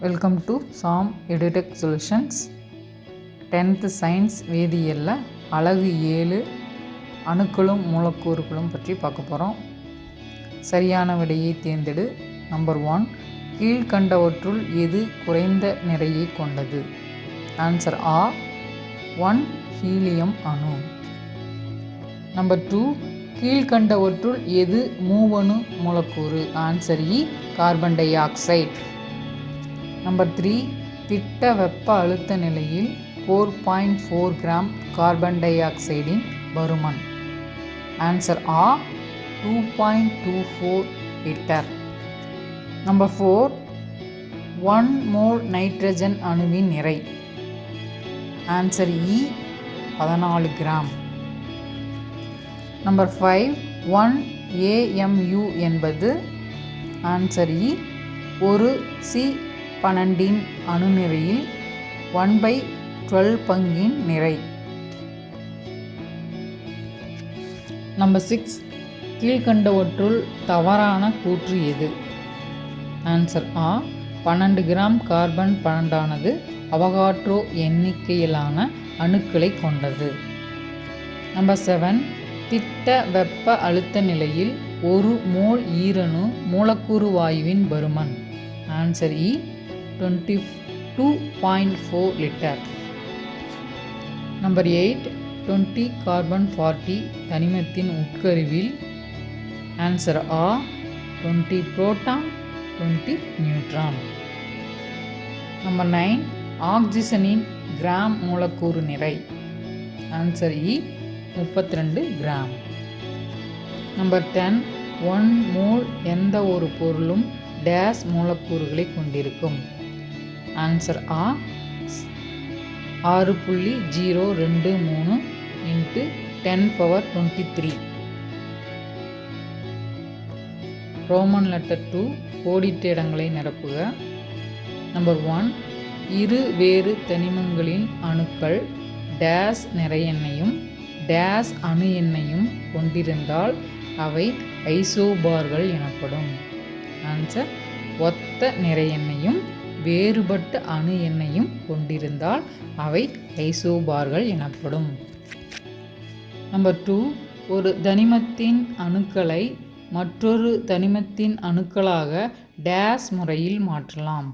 Welcome to Sam Edutech Solutions tenth science வேதியியலில் அழகு ஏழு அணுக்களும் மூலக்கூறுகளும் பற்றி பார்க்க போகிறோம் சரியான விடையை தேர்ந்தெடு நம்பர் ஒன் கீழ்கண்டவற்றுள் எது குறைந்த நிறையை கொண்டது ஆன்சர் ஆ ஒன் ஹீலியம் அணு நம்பர் டூ கீழ்கண்டவற்றுள் எது மூவணு மூலக்கூறு ஆன்சர் இ carbon dioxide number three திட்ட வெப்ப அழுத்த நிலையில் four point four gram carbon tie ஆக்சைடின் பருமன். ஆன்சர் ஆ two point two four litre number four one mole nitrogen அணுவின் நிறை. ஆன்சர் இ பதினாலு gram number five one AMU என்பது ஆன்சர் இ ஒரு சி பன்னெண்டின் அணுநிறையில் ஒன் பை டுவெல் பங்கின் நிறை. நம்பர் சிக்ஸ் கீழ்கண்டவற்றுள் தவறான கூற்று எது? ஆன்சர் ஆ பன்னெண்டு கிராம் கார்பன் பன்னெண்டானது அவகாட்ரோ எண்ணிக்கையிலான அணுக்களை கொண்டது. நம்பர் செவன் திட்ட வெப்ப அழுத்த நிலையில் ஒரு மோல் ஈரணு மூலக்கூறு வாயுவின் பருமன். ஆன்சர் இ e, twenty two point four litre number eight twenty carbon forty தனிமத்தின் உட்கருவில். ஆன்சர் ஆ twenty proton twenty neutron number nine ஆக்சிஜனின் gram மூலக்கூறு நிறை. ஆன்சர் இ முப்பத்தி ரெண்டு gram number ten one mole எந்த ஒரு பொருளும் டேஸ் மூலக்கூறுகளை கொண்டிருக்கும். ஆன்சர் ஆ ஆறு புள்ளி ஜீரோ ரெண்டு மூணு into ten power twenty three Roman letter two கோடிட்ட இடங்களை நிரப்புக. நம்பர் ஒன் இரு வேறு தனிமங்களின் அணுக்கள் டேஸ் நிறை எண்ணையும் டேஸ் அணு எண்ணையும் கொண்டிருந்தால் அவை ஐசோபார்கள் எனப்படும். ஆன்சர் ஒத்த நிறை எண்ணையும் வேறுபட்ட அணு எண்ணையும் கொண்டிருந்தால் அவை ஐசோபார்கள் எனப்படும். நம்பர் டூ ஒரு தனிமத்தின் அணுக்களை மற்றொரு தனிமத்தின் அணுக்களாக டேஸ் முறையில் மாற்றலாம்.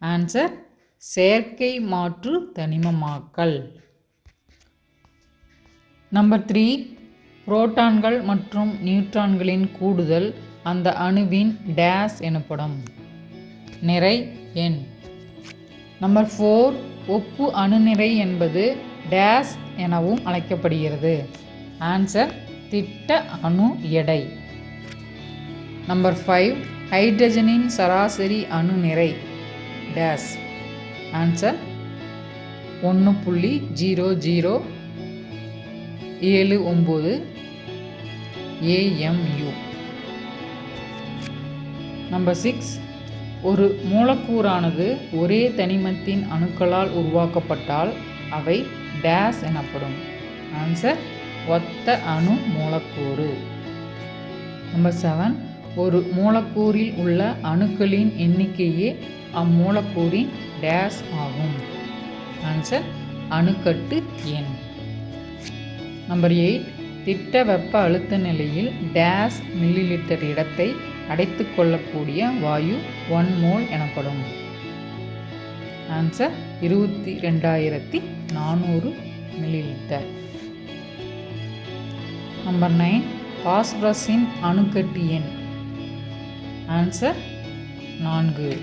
ஆன்சர் செயற்கை மாற்று தனிமமாக்கல். நம்பர் த்ரீ புரோட்டான்கள் மற்றும் நியூட்ரான்களின் கூடுதல் அந்த அணுவின் டேஸ் எனப்படும். நிறை எண். நம்பர் ஃபோர் ஒப்பு அணுநிறை என்பது டேஸ் எனவும் அழைக்கப்படுகிறது. ஆன்சர் திட்ட அணு எடை. நம்பர் ஃபைவ் ஹைட்ரஜனின் சராசரி அணு நிறை டேஸ் ஆன்சர் ஒன்று புள்ளி ஜீரோ ஜீரோ ஏழு ஒம்பது ஏஎம்யு நம்பர் சிக்ஸ் ஒரு மூலக்கூறானது ஒரே தனிமத்தின் அணுக்களால் உருவாக்கப்பட்டால் அவை டேஸ் எனப்படும். ஆன்சர் ஒத்த அணு மூலக்கூறு. நம்பர் செவன் ஒரு மூலக்கூறில் உள்ள அணுக்களின் எண்ணிக்கையே அம்மூலக்கூறின் டேஸ் ஆகும். ஆன்சர் அணுக்கட்டு எண். நம்பர் எயிட் திட்ட வெப்ப அழுத்த நிலையில் டேஸ் மில்லி லிட்டர் இடத்தை அடைத்து கொள்ளக்கூடிய வாயு ஒன் மோல் எனப்படும். ஆன்சர் இருபத்தி ரெண்டாயிரத்தி நானூறு மில்லி லிட்டர் நம்பர் நைன் பாஸ்பரஸின் அணுக்கட்டி எண். ஆன்சர் நான்கு.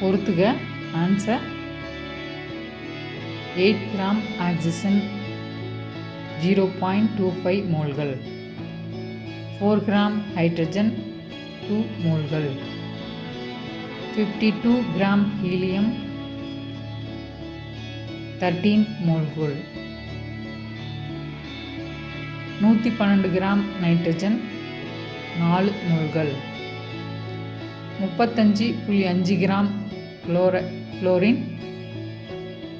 பொறுத்துக answer eight gram oxygen zero point two five மோல்கள் four gram hydrogen two மோல்கள் fifty two gram helium thirteen மோல்கள் நூற்றி பன்னெண்டு கிராம் நைட்ரஜன் நாலு மோல்கள் முப்பத்தஞ்சு புள்ளி அஞ்சு கிராம் குளோர குளோரின்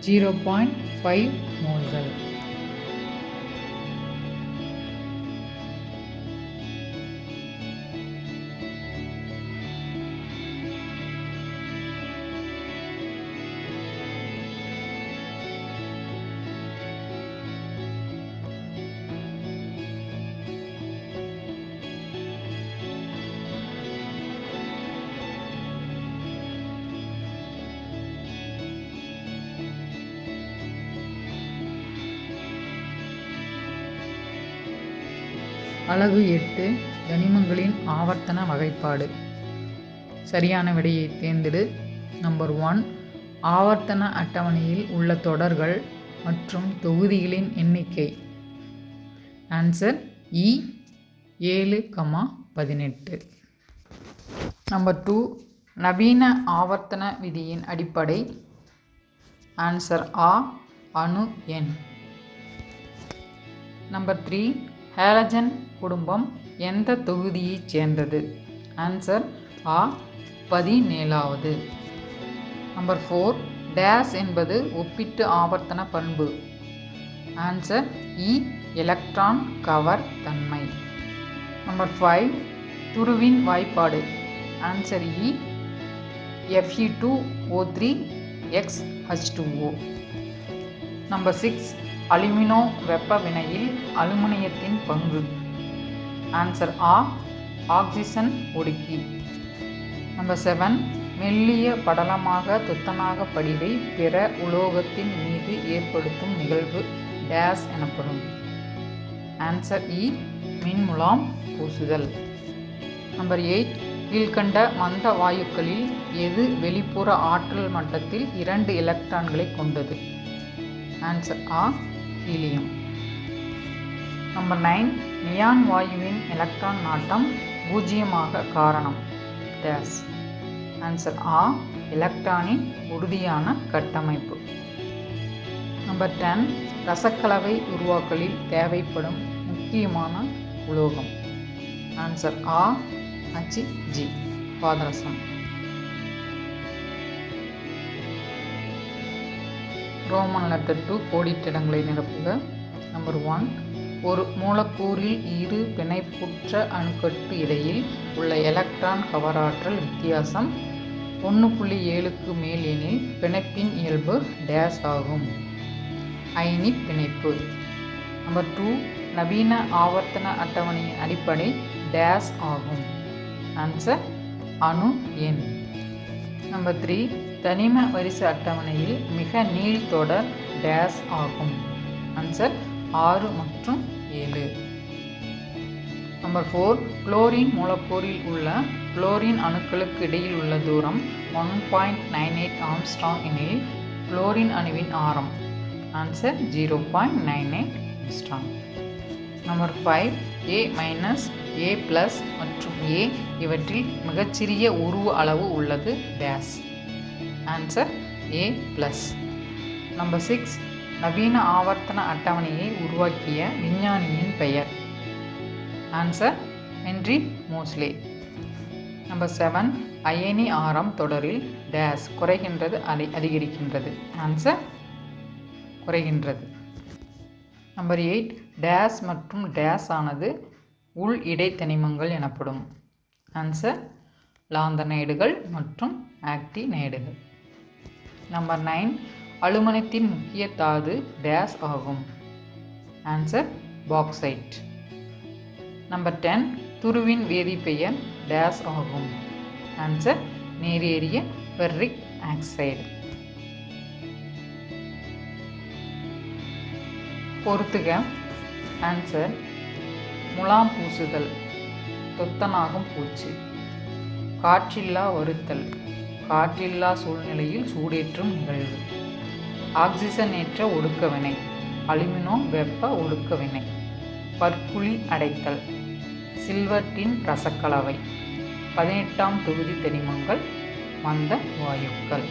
ஜீரோ பாயிண்ட் ஃபைவ் மோல்கள் அலகு எட்டு தனிமங்களின் ஆவர்த்தன வகைப்பாடு. சரியான விடையை தேர்ந்தெடு. நம்பர் ஒன் ஆவர்த்தன அட்டவணையில் உள்ள தொடர்கள் மற்றும் தொகுதிகளின் எண்ணிக்கை. ஆன்சர் இ ஏழு கமா பதினெட்டு. நம்பர் டூ நவீன ஆவர்த்தன விதியின் அடிப்படை. ஆன்சர் ஆ அணு எண். நம்பர் த்ரீ ஹேலஜன் குடும்பம் எந்த தொகுதியைச் சேர்ந்தது? ஆன்சர் ஆ பதினேழாவது. நம்பர் ஃபோர் டேஸ் என்பது ஒப்பிட்டு ஆவர்த்தன பண்பு. ஆன்சர் இ எலக்ட்ரான் கவர் தன்மை. நம்பர் ஃபைவ் துருவின் வாய்ப்பாடு. ஆன்சர் இ FE two O three X H two O number six alumino வெப்ப வினையில் அலுமினியத்தின் பங்கு. ஆன்சர் ஆ ஆக்சிஜன் ஒடுக்கி. நம்பர் செவன் மெல்லிய படலமாக துத்தநாக படிவை பிற உலோகத்தின் மீது ஏற்படுத்தும் நிகழ்வு டேஸ் எனப்படும். ஆன்சர் இ e, மின்முலாம் பூசுதல். நம்பர் எயிட் கீழ்கண்ட மந்த வாயுக்களில் எது வெளிப்புற ஆற்றல் மட்டத்தில் இரண்டு எலக்ட்ரான்களை கொண்டது? ஆன்சர் ஆ ஹீலியம் நம்பர் நைன் நியான் வாயுவின் எலக்ட்ரான் நாட்டம் பூஜ்ஜியமாக காரணம். டேஸ் ஆன்சர் ஆ எலக்ட்ரானின் உறுதியான கட்டமைப்பு. நம்பர் டென் ரசக்கலவை உருவாக்கலில் தேவைப்படும் முக்கியமான உலோகம். ஆன்சர் ஆ அச்சி ஜி பாதரசம். ரோமன் லெட்டர் டூ கோடிட்டிடங்களை நிரப்புக. நம்பர் ஒன் ஒரு மூலக்கூறில் இரு பிணைப்புற்ற அணுக்கட்டு இடையில் உள்ள எலக்ட்ரான் கவராற்றல் வித்தியாசம் ஒன்று புள்ளி ஏழுக்கு மேல் எனில் பிணைப்பின் இயல்பு டேஸ் ஆகும். அயனி பிணைப்பு. நம்பர் டூ நவீன ஆவர்த்தன அட்டவணையின் அடிப்படை டேஸ் ஆகும். ஆன்சர் அணு எண். நம்பர் த்ரீ தனிம வரிசை அட்டவணையில் மிக நீள்தொடர் டேஸ் ஆகும். ஆன்சர் ஆறு மற்றும் ஏழு. நம்பர் ஃபோர் குளோரின் மூலக்கூறில் உள்ள குளோரின் அணுக்களுக்கு இடையில் உள்ள தூரம் one point nine eight angstrom எனில் குளோரின் அணுவின் ஆரம். Answer zero point nine eight angstrom number five A minus A plus மற்றும் ஏ இவற்றில் மிகச்சிறிய உருவ அளவு உள்ளது dash answer A plus number six நவீன ஆவர்த்தன அட்டவணையை உருவாக்கிய விஞ்ஞானியின் பெயர். Answer Henry Moseley number seven அயனி ஆரம் தொடரில் டேஸ் குறைகின்றது அதி அதிகரிக்கின்றது. ஆன்சர் குறைகின்றது. நம்பர் எயிட் டேஸ் மற்றும் டேஸ் ஆனது உள் இடைத்தனிமங்கள் எனப்படும். ஆன்சர் லாந்தனைடுகள் மற்றும் ஆக்டினைடுகள் நம்பர் நைன் அலுமினியத்தின் முக்கிய தாது டேஸ் ஆகும். ஆன்சர் பாக்சைட் நம்பர் டென் துருவின் வேதிப்பெயர் டேஸ் ஆகும். ஆன்சர் நேரேறிய ஃபெர்ரிக் ஆக்சைடு பொறுத்துக. ஆன்சர் முலாம் பூசுதல். தொத்தனாகும் பூச்சி. காற்றில்லா வருத்தல் காற்றில்லா சூழ்நிலையில் சூடேற்றும் நிகழ்வு. ஆக்சிஜனேற்ற ஒடுக்க வினை அலுமினோ வெப்ப ஒடுக்க வினை பற்குழி அடைத்தல் சில்வர்டின் ரசக்கலவை. பதினெட்டாம் தொகுதி தனிமங்கள் மந்த வாயுக்கள்.